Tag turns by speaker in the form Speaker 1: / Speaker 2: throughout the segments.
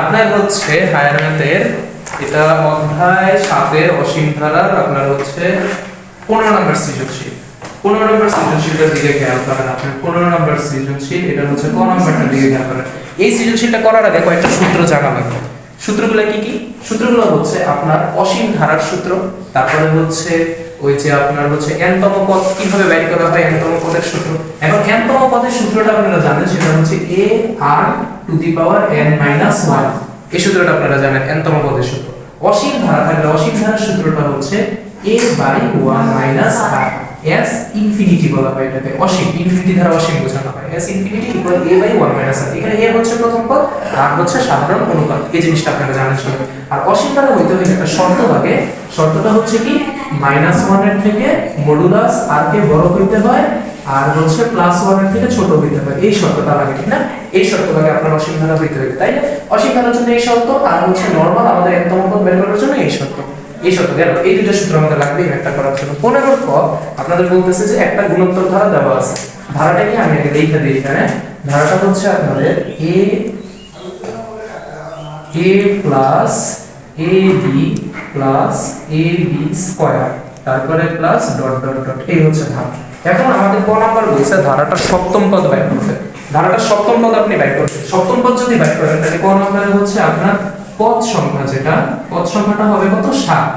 Speaker 1: আপনার হচ্ছে এটা অধ্যায় সাতের অসীম ধারার আপনার হচ্ছে পনেরো নম্বর সৃজনশীল। পনেরো নম্বর দিকে খেয়াল করেন পনেরো নম্বর সৃজনশীল, এটা হচ্ছে ক নম্বরটার দিকে খেয়াল করেন। এই সৃজনশীলটা করার আগে কয়েকটা সূত্র জানা লাগবে। সূত্রগুলো কি কি? সূত্রগুলো হচ্ছে আপনার অসীম ধারার সূত্র, তারপরে হচ্ছে ওই যে আপনার হচ্ছে এনতম পদ কীভাবে বের করা হয় এনতম পদের সূত্র? এখন এনতম পদের সূত্রটা আপনারা জানেন, সেটা হচ্ছে a r to the power n minus one এই সূত্রটা আপনারা জানেন এনতম পদের সূত্র। অসীম ধারা থাকলে অসীম ধারার সূত্রটা হচ্ছে a by one minus r S infinity বলা হয় এটাকে, অসীম ইনফিনিটি দ্বারা অসীম বোঝানো হয়। S infinity equal a by one minus r এখানে এ হচ্ছে প্রথম পদ আর হচ্ছে সাধারণ অনুপাত। এই জিনিসটা আপনারা জানেন আর অসীম দ্বারা হইতে হইলে একটা শর্ত লাগে, শর্তটা হচ্ছে কি? মাইনাস ওয়ানের থেকে মডুলাস আর কে বড় হইতে হয়, আর হচ্ছে প্লাস ওয়ানের থেকে ছোট হইতে হয়। এই শর্তটা লাগে, ঠিক না? এই শর্ত আপনার অসীম ধারা হইতে হবে তাই না? অসীম ধারার জন্য এই শর্ত, আর হচ্ছে নরমাল আমাদের একদম বের করার জন্য এই শর্ত। এই শর্ত গেল এই দুটো সূত্র আমাদের লাগবে একটা করার জন্য। পনেরোর পর আপনাদের বলতেছে যে একটা গুণোত্তর ধারা দেওয়া আছে। ধারাটা কি? আমি আগে লিখে দিই এখানে। ধারাটা হচ্ছে আপনাদের a a plus a b plus a b square তারপরে প্লাস ডট ডট ডট এই হচ্ছে ধারা। এখন আমাদের ক নাম্বার বলছে, ধারাটা সপ্তম পদ ব্যয় করতে। ধারাটা সপ্তম পদ আপনি ব্যয় করবেন। সপ্তম পদ যদি ব্যয় করেন, তাহলে ক নাম্বারে হচ্ছে আপনার পদ সংখ্যা যেটা, পদ সংখ্যাটা হবে কত? সাত।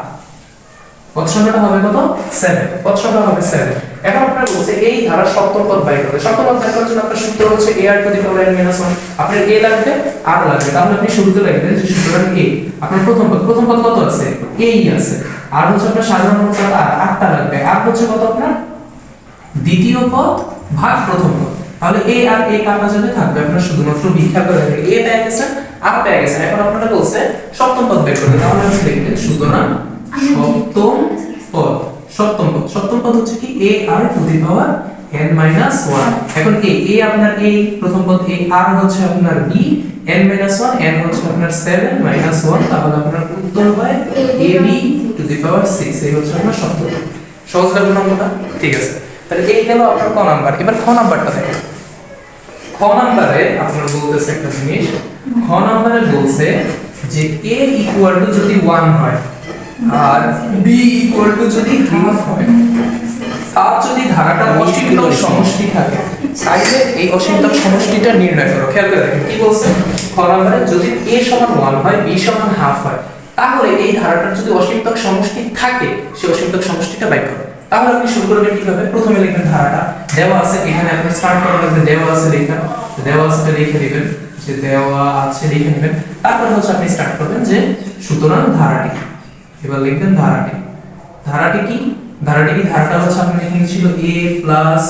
Speaker 1: পদ হবে কত? সেভেন পদ সংখ্যা হবে সেভেন এখন আপনার বলছে এই ধারার সপ্তম পদ বাই করবে। সপ্তম পদ বাই করার জন্য আপনার সূত্র হচ্ছে a r to the power n minus 1 আপনার a লাগবে, r লাগবে। তাহলে আপনি শুরুতে লিখবেন যে সুতরাং a আপনার প্রথম পদ প্রথম পদ কত আছে? A আছে। আর হচ্ছে আপনার সাধারণ পদ, আর আটটা লাগবে। আর হচ্ছে কত আপনার? দ্বিতীয় পদ ভাগ প্রথম পদ। তাহলে a আর a কাটা যাবে থাকবে? আপনার শুধুমাত্র ব্যাখ্যা করে a পেয়ে গেছেন আর পেয়ে গেছেন। এখন আপনারা বলছে সপ্তম পদ বের করবে। তাহলে আপনি লিখবেন সুতরাং সপ্তম পদ। সপ্তম পদ। সপ্তম পদ হচ্ছে কি? A r to the power n minus 1 এখন a a আপনার a প্রথম পদ a আর হচ্ছে আপনার b, n মাইনাস 1 n হচ্ছে আপনার 7 মাইনাস 1 তাহলে আপনার উত্তর হয় a, b to the power 6 এই হচ্ছে আপনার সপ্তম সহজ লাগল নম্বরটা ঠিক আছে। তাহলে এই গেল আপনার ক নাম্বার। এবার খ নাম্বারটা দেখেন। খ নাম্বারে আপনার বলতেছে একটা জিনিস। খ নাম্বারে বলছে যে a ইকুয়াল টু যদি 1 হয় আর b ইকুয়াল টু যদি হাফ হয়, তার যদি ধারাটা অসীমতম সমষ্টি থাকে, তাইলে এই অসীমতম সমষ্টিটা নির্ণয় করো। খেয়াল করে দেখেন, কি বলছে? খ নাম্বারে যদি a সমান 1 হয়, b সমান হাফ হয়, তাহলে এই ধারাটার যদি অসীমতম সমষ্টি থাকে সেই অসীমতম সমষ্টিটা বাই করো। তাহলে আপনি শুরু করবেন কীভাবে? প্রথমে লিখবেন ধারাটা। দেওয়া আছে এখানে আপনি স্টার্ট করার লাগবে দেওয়া আছে লেখা। দেওয়া আছে লিখে দিবেন। যে দেওয়া আছে লিখে নেবেন তারপর হচ্ছে আপনি স্টার্ট করবেন যে, সুতরাং ধারাটি এবার লিখবেন ধারাটি। ধারাটি কি? ধারাটি কি? ধারাটা হচ্ছে আপনার এখানে ছিল a plus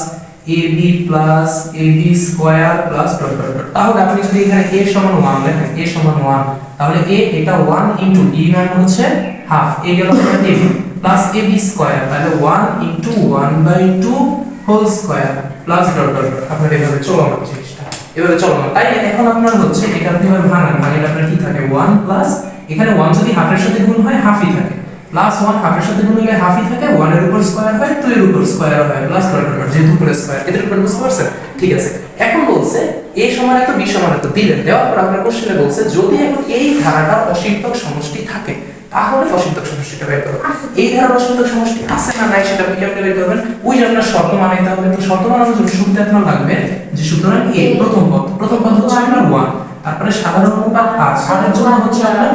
Speaker 1: a b plus a b square plus dot dot তাহলে আপনি যদি এখানে a সমান 1 লেখেন, a সমান 1 তাহলে a এটা 1 ইনটু b মান হচ্ছে হাফ a গেল আপনার a plus a b square তাহলে 1 into 1 by 2 whole square plus dot dot dot আপনার এভাবে চলমান জিনিসটা। এভাবে চলমান। তাই এখন আপনার হচ্ছে এটা আপনি এভাবে ভাঙান ভাঙলে আপনার কি থাকে? 1 প্লাস এখানে 1 যদি হাফের সাথে গুণ হয় হাফই থাকে। প্লাস 1 হাফের সাথে গুণ হলে হাফই থাকে 1 এর উপর স্কয়ার হয় 2 এর উপর স্কয়ার হয়। প্লাস যেহেতু উপরে স্কয়ার এদের উপর বুঝতে পারছেন ঠিক আছে। এখন বলছে a সমান এত b সমান এত দিলেন। দেওয়ার পর আপনার কোশ্চেনে বলছে যদি এখন এই ধারাটা অসীমতক সমষ্টি থাকে তাহলে অসীমতক সমষ্টিটা বের করো। এই ধারার অসীমতক সমষ্টি আছে না নাই সেটা আপনি কীভাবে বের করবেন? ওই যে আপনার শর্ত মানাইতে হবে। তো শর্ত মানানোর জন্য শুরুতে আপনার লাগবে যে সুতরাং a প্রথম পদ। প্রথম পদ হচ্ছে আপনার 1 তারপরে সাধারণ অনুপাত আর সাধারণ জন্য হচ্ছে আপনার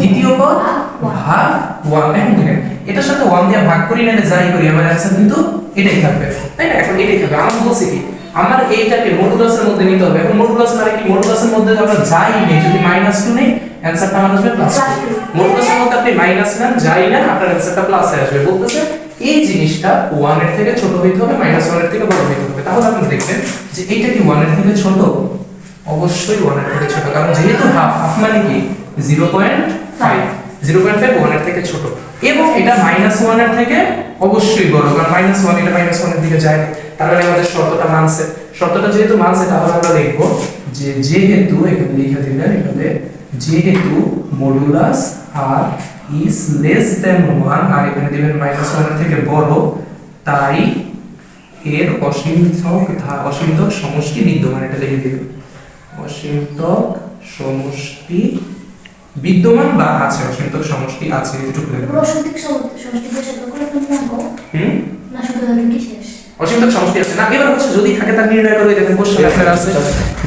Speaker 1: দ্বিতীয় পদ ভাগ 1 এখন দেখেন এটার সাথে 1 দিয়ে ভাগ করি না যাই করি আমার অ্যান্সার কিন্তু এটাই থাকবে। তাই না? এখন এটাই থাকবে। আমার বলছি কি আমার এইটাকে মডুলাসের মধ্যে নিতে হবে। এখন মডুলাস মানে কি? মডুলাসের মধ্যে আমরা যাই নেই। যদি মাইনাস 2 নেই অ্যান্সারটা আমার আসবে প্লাস 2 মডুলাসের মধ্যে আপনি মাইনাস নেন যাই নেন আপনার অ্যান্সারটা প্লাসে আসবে। বলতেছে এই জিনিসটা ওয়ানের থেকে ছোট হইতে হবে মাইনাস ওয়ানের থেকে বড় হইতে হবে। তাহলে আপনি দেখবেন যে এইটা কি ওয়ানের থেকে ছোট? অবশ্যই 1 এর থেকে ছোট, কারণ যেহেতু হাফ হাফ মানে কি? 0.5 0.5 1 এর থেকে ছোট। এবং এটা মাইনাস 1 এর থেকে অবশ্যই বড়, কারণ মাইনাস 1 এটা মাইনাস 1 এর দিকে যায় তার মানে আমাদের শর্তটা মানছে। শর্তটা যেহেতু মানছে, তাহলে আমরা লিখব যে যেহেতু এখানে লিখে দিলেন, এখানে যেহেতু modulus r is less than 1 আর এখানে দিবেন মাইনাস 1 এর থেকে বড়, তাই এর অসীমতক ধা- অসীমতক সমষ্টি বিদ্যমান, এটা লিখে দিবেন অসীমতক সমষ্টি বিদ্যমান বা আছে অসীমতক সমষ্টি আছে এটুকু লিখবে
Speaker 2: প্রসন্ধিক সমষ্টিকে সাথে করে পূর্ণাঙ্গ
Speaker 1: হুম?
Speaker 2: না শুধু তাদের কি শেষ?
Speaker 1: অসীমতক সমষ্টি আছে। না এবার হচ্ছে যদি থাকে তার নির্ণয় করে দেখেন কোশ্চেন আপনার আছে।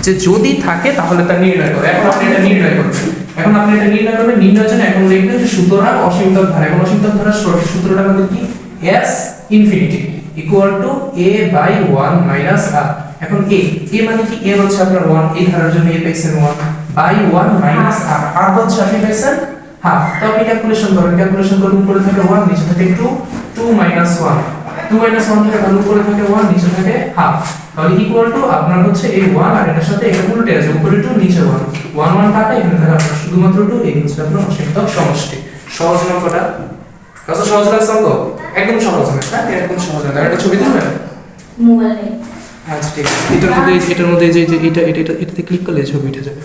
Speaker 1: যে যদি থাকে তাহলে তার নির্ণয় করে। এখন আপনি এটা নির্ণয় করবেন। এখন আপনি এটা নির্ণয় করবেন নির্ণয়ের জন্য এখন লিখবেন যে সুতরাং অসীমতক ধারা। এখন অসীমতক ধারার সূত্র- সূত্রটা আমাদের কি? S infinity equal to a by 1 minus r এখন a a মানে কি? A হচ্ছে আপনার 1 এই ধারার জন্য a পাইছেন 1 বাই 1 মাইনাস r r হচ্ছে আপনি পাইছেন হাফ তো আপনি ক্যালকুলেশন করেন। ক্যালকুলেশন করুন উপরে থাকে 1 নিচে থাকে 2 2 মাইনাস 1 2 মাইনাস 1 থেকে তাহলে উপরে থাকে 1 নিচে থাকে হাফ তাহলে ইকুয়াল টু আপনার হচ্ছে এই 1 আর এটার সাথে এটা উল্টে আছে। উপরে 2 নিচে 1 1 1 কাটে এখানে থাকে আপনার শুধুমাত্র 2 এই হচ্ছে আপনার অসীমতক সমষ্টি। সহজ অঙ্কটা কত সহজ লাগছে অঙ্ক একদম সহজ না। হ্যাঁ একদম সহজ না। এটা ছবি তুলবেন?
Speaker 2: মোবাইলে
Speaker 1: আচ্ছা ঠিক এটার মধ্যে এটার মধ্যে যে যে, এটা এটা, এটা- এটাতে ক্লিক করলে ছবি উঠে যাবে।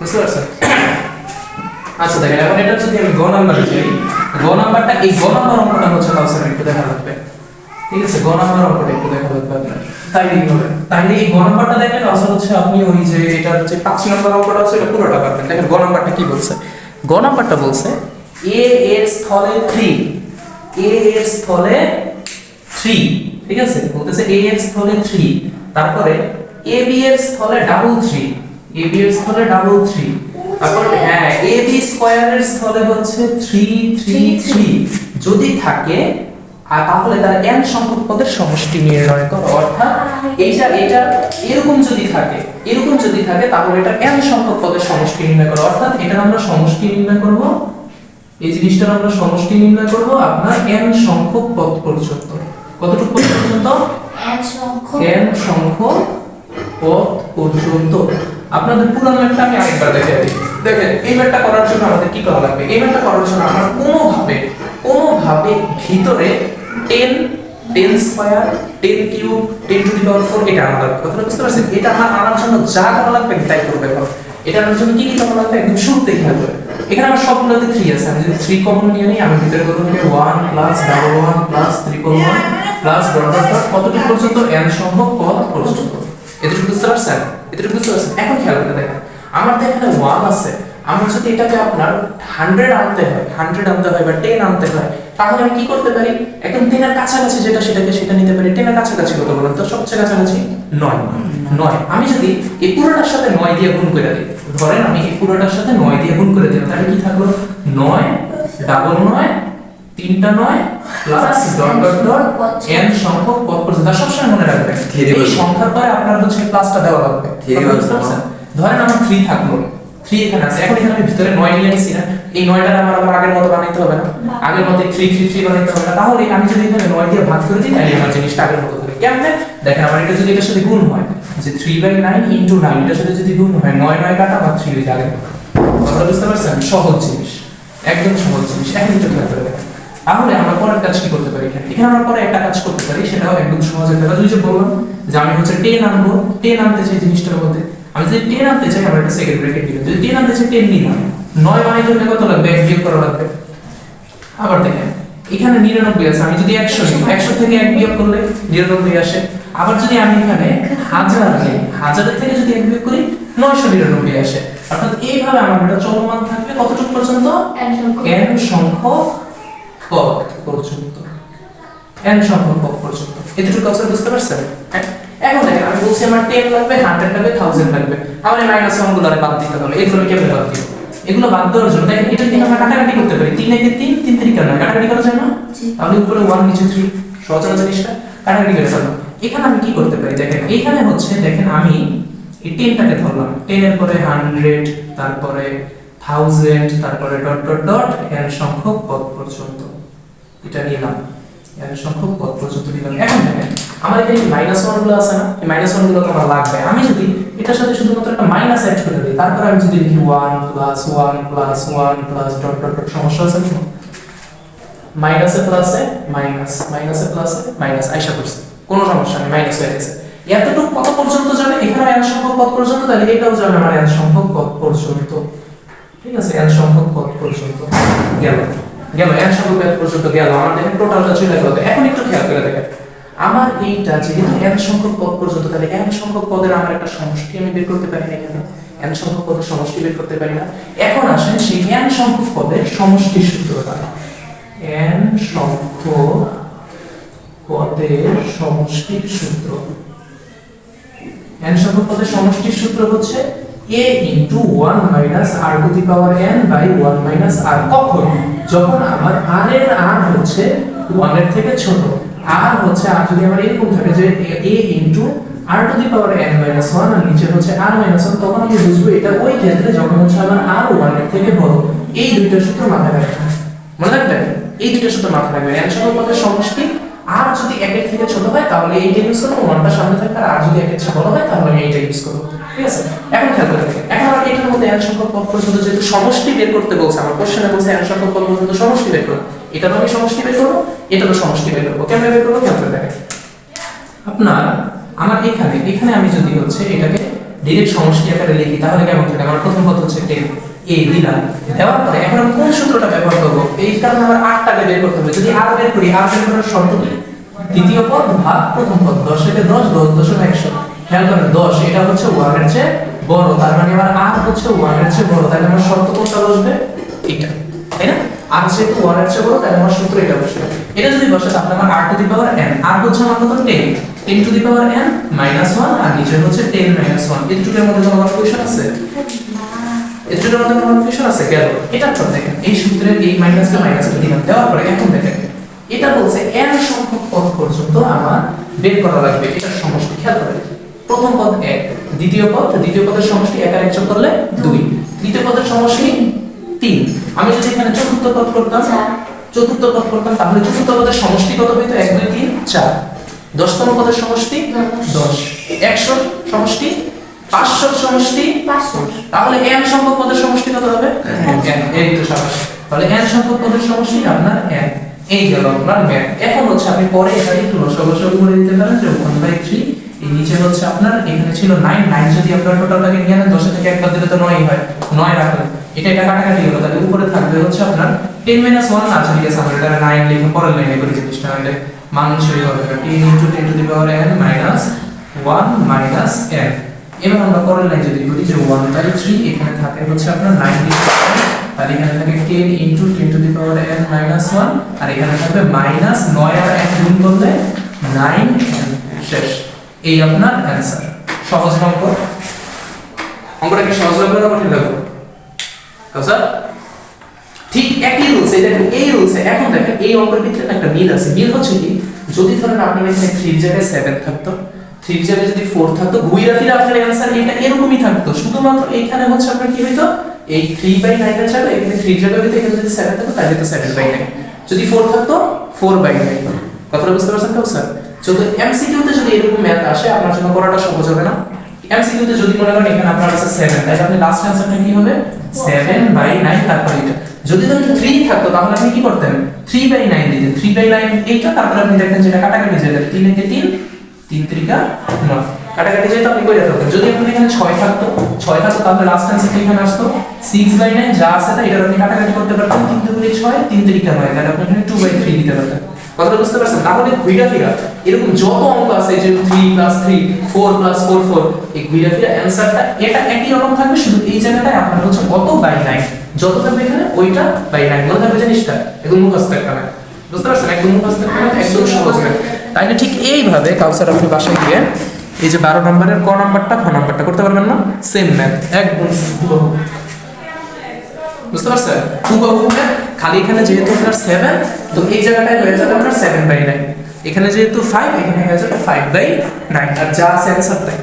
Speaker 1: বুঝতে পারছেন? আচ্ছা দেখেন, এখন এটা যদি আমি গ নাম্বারে যাই, গ নাম্বারটা এই গ নাম্বার অঙ্কটা হচ্ছে কাউসার একটু দেখা লাগবে। ঠিক আছে? গ নাম্বার অঙ্কটা একটু দেখা লাগবে আপনার। তাইলে হবে। তাইলে এই গ নাম্বারটা দেখলে কাউসার হচ্ছে আপনি ওই যে, এটার যে পাঁচ নাম্বার অঙ্কটা আছে এটা পুরোটা পারবেন। দেখেন, গ নাম্বারটা কি বলছে? গ নাম্বারটা বলছে এ এর স্থলে 3 এ এর স্থলে 3 ঠিক আছে? বলতেছে এ এর স্থলে 3 তারপরে এ বি এর স্থলে ডাবল 3 এ বি এর স্থলে ডাবল 3 তারপর হ্যাঁ এ বি স্কয়ারের স্থলে হচ্ছে 3 3 3 যদি থাকে আর তাহলে তার n সংখ্যক পদের সমষ্টি নির্ণয় করো। অর্থাৎ এইটা এটা এরকম যদি থাকে এরকম যদি থাকে তাহলে এটা n সংখ্যক পদের সমষ্টি নির্ণয় করো। অর্থাৎ এটা আমরা সমষ্টি নির্ণয় করব। এই জিনিসটার আমরা সমষ্টি নির্ণয় করব। আপনার n সংখ্যক পদ পর্যন্ত কতটুকু পর্যন্ত
Speaker 2: এক সংখ্যক
Speaker 1: n পর্যন্ত আপনাদের আমি আরেকবার দেখে দিই। দেখেন, এই করার জন্য আমাদের কি করা লাগবে? এই করার জন্য কোনোভাবে কোনোভাবে ভিতরে 10 10 square 10 cube 10 to the power 4 এটা কথাটা বুঝতে পারছেন? এটা আমার আনার জন্য যা করা লাগবে তাই করবে এখন। এটা জন্য কি কি করা লাগবে? একদম খেয়াল করে। এখানে আমার সবগুলোতে 3 আছে। আমি যদি 3 কমন নিয়ে নিই, আমি ভিতরে কত নিয়ে 1 plus double 1 plus triple 1 plus dot কতটুকু পর্যন্ত n সংখ্যক পদ পর্যন্ত? এতটুকু বুঝতে পারছেন এতটুকু বুঝতে পারছেন এখন খেয়াল করে দেখেন, আমার তো এখানে 1 আছে। আমার যদি এটাকে আপনার 100 আনতে হয় 100 আনতে হয় বা 10 আনতে হয়, তাহলে আমি কি করতে পারি? একদম 10 এর কাছাকাছি যেটা সেটাকে সেটা নিতে পারি। 10 এর কাছাকাছি কত বলেন তো? সবচেয়ে কাছাকাছি 9 9 আমি যদি এই পুরোটার সাথে 9 দিয়ে গুণ করে দিই, ধরেন আমি এই পুরোটার সাথে 9 দিয়ে গুণ করে দিলাম, তাহলে কি থাকল? 9 ডাবল 9 তিনটা নয় plus dot dot dot n সংখ্যক পদ পর্যন্ত সবসময় মনে রাখবেন এই সংখ্যার পরে আপনার হচ্ছে প্লাসটা দেওয়া লাগবে। ধরেন আমার 3 থাকল। 3 এখানে আছে। এখন এখানে আমি ভিতরে 9 নিয়ে নিছি না। এই 9টার আমার আবার আগের মতো বানাইতে হবে না। আগের মতো 3 3 3 বানাইতে হবে না। তাহলে আমি যদি এখানে 9 দিয়ে ভাগ করে দিই তাহলে আমার জিনিসটা আগের মতো থাকে কেমনে? দেখেন আমার এটা যদি এটার সাথে গুণ হয় যে 3 বাই 9 ইনটু 9 এটার সাথে যদি গুণ হয় 9 9 কাটা বা 3 হয়ে যাবে বুঝতে পারছেন? সহজ জিনিস। একদম সহজ জিনিস। এখন একটু খেয়াল করে দেখেন। তাহলে আমরা পরের কাজ কি করতে পারি এখানে আমরা পরে একটা কাজ করতে পারি সেটাও একদম সহজ একটা কাজ। যে বললাম যে আমি হচ্ছে টেন আনব টেন আনতে চাই জিনিসটার মধ্যে। আমি যদি টেন আনতে চাই আমার একটা সেকেন্ড ব্র্যাকেট দিলাম। যদি টেন আনতে চাই টেন নিলাম। নয় মানে জন্য কত লাগবে? এক বিয়োগ করা লাগবে। আবার দেখেন এখানে নিরানব্বই আছে। আমি যদি একশো নিই একশো থেকে এক বিয়োগ করলে নিরানব্বই আসে। আবার যদি আমি এখানে হাজার নিই হাজারের থেকে যদি এক বিয়োগ করি নয়শো নিরানব্বই আসে। অর্থাৎ এইভাবে আমার এটা চলমান থাকবে কতটুকু পর্যন্ত?
Speaker 2: এক সংখ্যক
Speaker 1: n পর্যন্ত সংখ্যক পদ পর্যন্ত। এতটুকু অবস্থা বুঝতে পারছেন? হ্যাঁ? এখন দেখেন আমি বলছি আমার 10 লাগবে 100 লাগবে 1000 লাগবে। তাহলে মাইনাস ওয়ানগুলো আর বাদ দিতে হবে। এগুলো কেমনে বাদ দিব? এগুলো বাদ দেওয়ার জন্য দেখেন এটা আমরা কাটাকাটি করতে পারি। 3 একে 3 3 3 কেন কাটাকাটি করা যায় না। তাহলে উপরে 1 নিচে 3 সহজ না জিনিসটা? কাটাকাটি করে এখানে আমি কি করতে পারি? দেখেন এখানে হচ্ছে দেখেন আমি এই 10টাকে ধরলাম। 10 এর পরে 100 তারপরে 1000 তারপরে ডট ডট ডট n সংখ্যক পদ পর্যন্ত। এটা নিলাম n সংখ্যক পদ পর্যন্ত নিলাম। এখন দেখেন, আমার এখানে মাইনাস ওয়ানগুলো আছে না? এই মাইনাস ওয়ানগুলো তো আমার লাগবে। আমি যদি এটার সাথে শুধুমাত্র একটা মাইনাস অ্যাড করে দিই, তারপর আমি যদি লিখি one plus one plus one plus dot dot dot সমস্যা আছে কি মাইনাসে প্লাসে মাইনাস মাইনাসে প্লাসে মাইনাস আইসা করছে কোনো সমস্যা নেই মাইনাস হয়ে গেছে। এতটুকু কত পর্যন্ত যাবে? এখানে n সংখ্যক পদ পর্যন্ত, তাহলে এটাও যাবে আমার n সংখ্যক পদ পর্যন্ত। ঠিক আছে, n সংখ্যক পদ পর্যন্ত গেল। গেল n সংখ্যক পর্যন্ত গেল আমার দেখেন টোটালটা চলে গেল এখন একটু খেয়াল করে দেখেন। আমার এইটা যেহেতু n সংখ্যক পদ পর্যন্ত, তাহলে n সংখ্যক পদের আমার একটা সমষ্টি আমি বের করতে পারি না এখানে। n সংখ্যক পদের সমষ্টি বের করতে পারি না। এখন আসেন সেই n সংখ্যক পদের সমষ্টির সূত্রটা এন সংখ্যক পদের সমষ্টির সূত্র। এন সংখ্যক পদের সমষ্টির সূত্র হচ্ছে a into 1 minus r to the power n by 1 minus r কখন? যখন আমার r এর r হচ্ছে 1 এর থেকে ছোট। r হচ্ছে r যদি আমার এরকম থাকে যে a into r to the power n minus 1 আর নিচে হচ্ছে r মাইনাস 1 তখন আমি বুঝব এটা ওই ক্ষেত্রে যখন হচ্ছে আমার r 1 এর থেকে বড়। এই দুইটা সূত্র মাথায় রাখবেন মনে রাখবেন? এই দুইটা সূত্র মাথায় রাখবেন n সংখ্যক পদের সমষ্টি আর যদি একের থেকে ছোট হয়, তাহলে এইটা ইউজ করব। ওয়ানটা সামনে থাকবে আর যদি একের চেয়ে বড় হয়, তাহলে আমি এইটা ইউজ আমি আপনার, আমার এখানে এখানে আমি যদি হচ্ছে এটাকে ডিরেক্ট সমষ্টি আকারে লিখি, তাহলে কেমন থাকে? আমার প্রথম পদ হচ্ছে দিলাম দেওয়ার পরে এখন আমি কোন সূত্রটা ব্যবহার করব? এই কারণে আমার আটটাকে বের করতে হবে। যদি আর বের করি, আর বের করার শর্ত দ্বিতীয় পদ ভাগ প্রথম পদ দশ থেকে দশ দশ দশ, একশো। খেয়াল করেন, দশ, এটা হচ্ছে ওয়ানের চেয়ে বড়, তার মানে আমার আর হচ্ছে ওয়ানের চেয়ে বড় তাহলে আমার শর্ত কোনটা বসবে? এটা, তাই না? আর যেহেতু ওয়ানের চেয়ে বড়, তাহলে আমার সূত্র এটা বসবে। এটা যদি বসে, তাহলে আমার আর টু দি পাওয়ার n আর হচ্ছে আমার কত 10 10 to the power n minus 1 আর নিচে হচ্ছে 10 মাইনাস 1 এই দুটোর মধ্যে কোনো কনফিউশন আছে? এর জন্য আমাদের কোনো কনফিউশন আছে? গেল এটা তো দেখেন, এই সূত্রের এই মাইনাসকে মাইনাসকে দিলাম দেওয়ার পরে এখন দেখেন, এটা বলছে n সংখ্যক পদ পর্যন্ত আমার বের করা লাগবে, এটা সমষ্টি, খেয়াল করে প্রথম পদ 1 দ্বিতীয় পদ দ্বিতীয় পদের সমষ্টি 1 আর 1 যোগ করলে 2 তৃতীয় পদের সমষ্টি 3 আমি যদি এখানে চতুর্থ পদ করতাম চতুর্থ পদ করতাম তাহলে চতুর্থ পদের সমষ্টি কত হইতো? 1 2 3 4 দশতম পদের সমষ্টি
Speaker 2: দশ।
Speaker 1: 10 একশোর সমষ্টি 500 সমষ্টি
Speaker 2: পাঁচশো।
Speaker 1: তাহলে এন সংখ্যক পদের সমষ্টি কত হবে? এই তো তাহলে n সংখ্যক পদের সমষ্টি আপনার n এই গেল আপনার ম্যাথ। এখন হচ্ছে আপনি পরে এটা একটু লসাগু করে দিতে পারেন যে 1 বাই 3 এই নিচে হচ্ছে আপনার, এখানে ছিল 9 9 যদি আপনার টোটালটাকে নিয়ে নেন 10 থেকে একবার দিলে তো 9 হয় 9 রাখলেন এটা এটা কাটাকাটি হলো, তাহলে উপরে থাকবে হচ্ছে আপনার 10 মাইনাস 1 আছে ঠিক আছে, আমরা এটা 9 লিখে পরের লাইনে করে, জিনিসটা হলে মান সেই হবে 10 into 10 to the power n minus 1 minus n এবার আমরা পরের লাইন যদি করি যে 1 বাই 3 এখানে থাকে হচ্ছে আপনার 9 লিখতে তাহলে এখানে থাকে 10 into 10 to the power n minus 1 আর এখানে থাকবে মাইনাস 9 আর 1 গুণ করলে 9 শেষ। এই আপনার অ্যানসার সহজ অঙ্ক অঙ্কটা কি সহজ লাগবে না, কঠিন লাগবে স্যার ঠিক একই রুলস দেখেন, এই রুলসে এখন দেখেন, এই অঙ্কের ভিতরে একটা মিল আছে। মিল হচ্ছে কি? যদি ধরেন আপনার এখানে 3 জায়গায় 7 থাকতো 3 জায়গায় যদি 4 থাকতো ঘুরে ফিরে আপনার অ্যানসার এটা এরকমই থাকতো। শুধুমাত্র এইখানে হচ্ছে আপনার কি হইতো? এই 3 বাই 9 এর জায়গায়, এখানে 3 জায়গায় হইতো, এখানে যদি 7 থাকতো, তাহলে তো 7 বাই 9 যদি 4 থাকতো 4 বাই 9 কথাটা বুঝতে পারছেন তো স্যার যদি এমসিকিউ তে যদি এরকম ম্যাথ আসে, আপনার জন্য করাটা সহজ হবে না। এমসিকিউ তে যদি মনে করেন এখানে আপনার আছে 7 তাহলে আপনি লাস্ট অ্যানসারটা কি হবে? 7 বাই 9 তারপর এটা। যদি ধরেন 3 থাকতো, তাহলে আপনি কি করতেন? 3 বাই 9 দিতেন। 3 বাই 9 এইটা, তারপর আপনি দেখেন যেটা কাটাকাটি যায় 3 একে 3 3 ত্রিকা 9 কাটাকাটি যেটা আপনি কইরা ফেলতেন, যদি আপনার এখানে 6 থাকতো 6 থাকতো, তাহলে লাস্ট অ্যানসারটা এখানে আসতো। 6 বাই 9 যা আছে না এটা আপনি কাটাকাটি করতে পারতেন। 3 দুগুণে 6 3 ত্রিকা 9 তাহলে আপনি এখানে 2 বাই 3 দিতে পারতেন। কথাটা বুঝতে পারছেন? তাহলে ঘুরা ফিরা এরকম যত অঙ্ক আছে যে 3 প্লাস 3 4 প্লাস 4 4 এই ঘুরা ফিরা অ্যানসারটা এটা একই রকম থাকবে শুধু এই জায়গাটায় আপনার হচ্ছে কত বাই 9 যত থাকবে এখানে ওইটা বাই 9 মনে থাকবে জিনিসটা একদম মুখস্থ একটা না। বুঝতে পারছেন? একদম মুখস্থ একটা না, একদম সহজ না। তাইলে ঠিক এইভাবে কাউসার আপনি বাসায় গিয়ে এই যে 12 নম্বরের ক নাম্বারটা খ নাম্বারটা করতে পারবেন না? সেম ম্যাথ একদম বুঝতে পারছেন? হুবহু ম্যাথ খালি এখানে যেহেতু আপনার সেভেন তো এই জায়গাটায় হয়ে যাবে আপনার সেভেন বাই নাইন এখানে যেহেতু ফাইভ এখানে হয়ে যাবে ফাইভ বাই নাইন আর যা আছে অ্যান্সার তাই